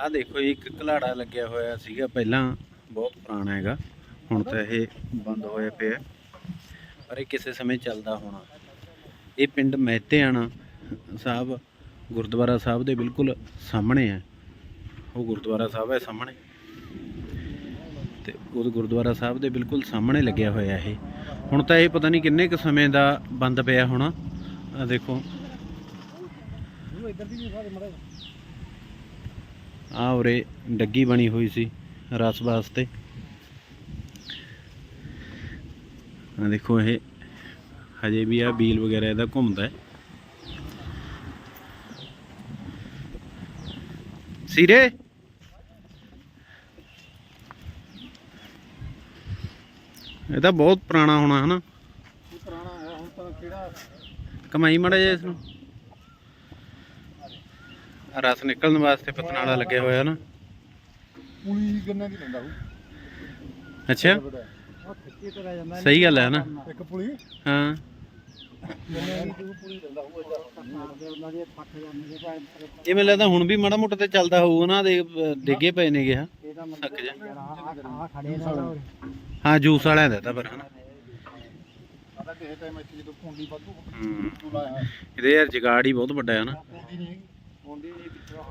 ਆਹ ਦੇਖੋ ਜੀ, ਇੱਕ ਘਲਾੜਾ ਲੱਗਿਆ ਹੋਇਆ ਸੀਗਾ ਪਹਿਲਾਂ ਬਹੁਤ ਪੁਰਾਣਾ ਹੈਗਾ ਹੁਣ ਤਾਂ ਇਹ ਬੰਦ ਹੋਇਆ ਪਿਆ ਪਰ ਇਹ ਕਿਸੇ ਸਮੇਂ ਚੱਲਦਾ ਹੋਣਾ। ਇਹ ਪਿੰਡ ਮਹਿਤੇਆਣਾ ਸਾਹਿਬ ਗੁਰਦੁਆਰਾ ਸਾਹਿਬ ਦੇ ਬਿਲਕੁਲ ਸਾਹਮਣੇ ਹੈ। ਉਹ ਗੁਰਦੁਆਰਾ ਸਾਹਿਬ ਹੈ ਸਾਹਮਣੇ। ਤੇ ਉਹ ਗੁਰਦੁਆਰਾ ਸਾਹਿਬ ਦੇ ਬਿਲਕੁਲ ਸਾਹਮਣੇ ਲੱਗਿਆ ਹੋਇਆ ਇਹ। ਹੁਣ ਤਾਂ ਇਹ ਪਤਾ ਨਹੀਂ ਕਿੰਨੇ ਕੁ ਸਮੇਂ ਦਾ ਬੰਦ ਪਿਆ ਹੋਣਾ। ਆ ਦੇਖੋ। ਇੱਧਰ ਦੀ ਵੀ ਸਾਰੇ ਮੜੇ ਆ ਉਰੇ ਡੱਗੀ ਬਣੀ ਹੋਈ ਸੀ ਰਸ ਵਾਸਤੇ ਆ ਦੇਖੋ ਇਹ ਹਜੇ ਵੀ ਆ ਬੀਲ ਵਗੈਰਾ ਇਹਦਾ ਘੁੰਮਦਾ ਹੈ। ਸਿਰੇ? ਇਹ ਤਾਂ ਬਹੁਤ ਪੁਰਾਣਾ ਹੋਣਾ ਹਨਾ? ਪੁਰਾਣਾ ਹੈ ਹੁਣ ਤਾਂ ਕਿਹੜਾ ਕਮਾਈ ਮੜਾ ਜੇ ਇਸ ਨੂੰ। ਰਸ ਨਿਕਲਣ ਵਾਸਤੇ ਪਤਨਾਲਾ ਲੱਗਿਆ ਹੋਇਆ ਨਾ। ਪੁਲੀ ਗੰਨਾ ਕੀ ਲੈਂਦਾ ਉਹ? ਅੱਛਾ। ਸਹੀ ਗੱਲ ਹੈ ਨਾ। ਇੱਕ ਪੁਲੀ? ਹਾਂ। ਦੀ ਦੇ ਇਹ ਮੈਨੂੰ ਲੱਗਦਾ ਹੁਣ ਵੀ ਮਾੜਾ ਮੋਟਾ ਤੇ ਚੱਲਦਾ ਹੋਊਗਾ ਨਾ ਦੇ ਡਿੱਗੇ ਪਏ ਨੇਗੇ ਹਾਂ। ਇਹਦਾ ਥੱਕ ਜਾ। ਹਾਂ ਜੂਸ ਵਾਲਿਆਂ ਦਾ ਤਾਂ ਪਰ ਹਨਾ। ਇਹਦੇ ਯਾਰ ਜਗਾੜ ਹੀ ਬਹੁਤ ਵੱਡਾ ਹੈ ਨਾ। ਪਿੱਛੋਂ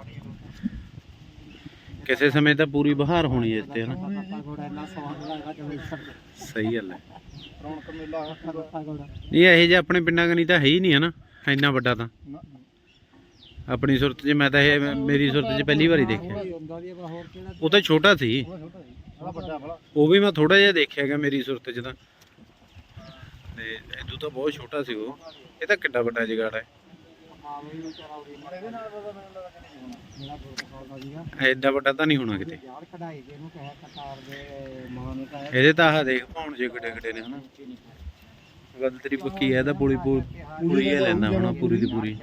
ਕਿਸੇ ਸਮੇਂ ਤਾਂ ਪੂਰੀ ਬਹਾਰ ਹੋਣੀ ਹੈ ਇੱਥੇ ਹਨਾ? ਸਹੀ ਗੱਲ ਹੈ। ਰੌਣਕ ਮੇਲਾ ਇਹ ਜੇ ਆਪਣੇ ਪਿੰਡਾਂ ਕਨੀ ਤਾਂ ਹੈ ਹੀ ਨਹੀਂ ਹਨਾ? ਇੰਨਾ ਵੱਡਾ ਤਾਂ। ਆਪਣੀ ਸੁਰਤ 'ਚ ਮੈਂ ਤਾਂ ਇਹ ਮੇਰੀ ਸੁਰਤ 'ਚ ਪਹਿਲੀ ਵਾਰੀ ਦੇਖਿਆ। ਉਹ ਤਾਂ ਛੋਟਾ ਸੀ। ਉਹ ਵੀ ਮੈਂ ਥੋੜਾ ਜਿਹਾ ਦੇਖਿਆਗਾ ਮੇਰੀ ਸੁਰਤ 'ਚ ਤਾਂ। ਤੇ ਇਦੋਂ ਤਾਂ ਬਹੁਤ ਛੋਟਾ ਸੀ ਉਹ। ਇਹ ਤਾਂ ਕਿੱਡਾ ਵੱਡਾ ਜਗਾੜ ਹੈ। ਐਡਾ ਵੱਡਾ ਤਾਂ ਨਹੀਂ ਹੋਣਾ ਕਿਤੇ। ਯਾਰ ਕਢਾਈ ਦੇ ਇਹਨੂੰ ਕਹਿਆ ਕਤਾਰ ਦੇ ਮਾਂ ਤਾਂ ਇਹਦੇ ਤਾਂ ਆਹ ਦੇਖ ਪਾਉਣ ਜੇ ਕਿੱਡੇ ਕਿੱਡੇ ਨੇ ਹਨਾ। ਗੱਲ ਤੇਰੀ ਪੱਕੀ ਹੈ ਇਹਦਾ ਪੂਰੀ ਪੂਰੀ ਇਹ ਲੈਂਦਾ ਹੋਣਾ, ਪੂਰੀ ਦੀ ਪੂਰੀ।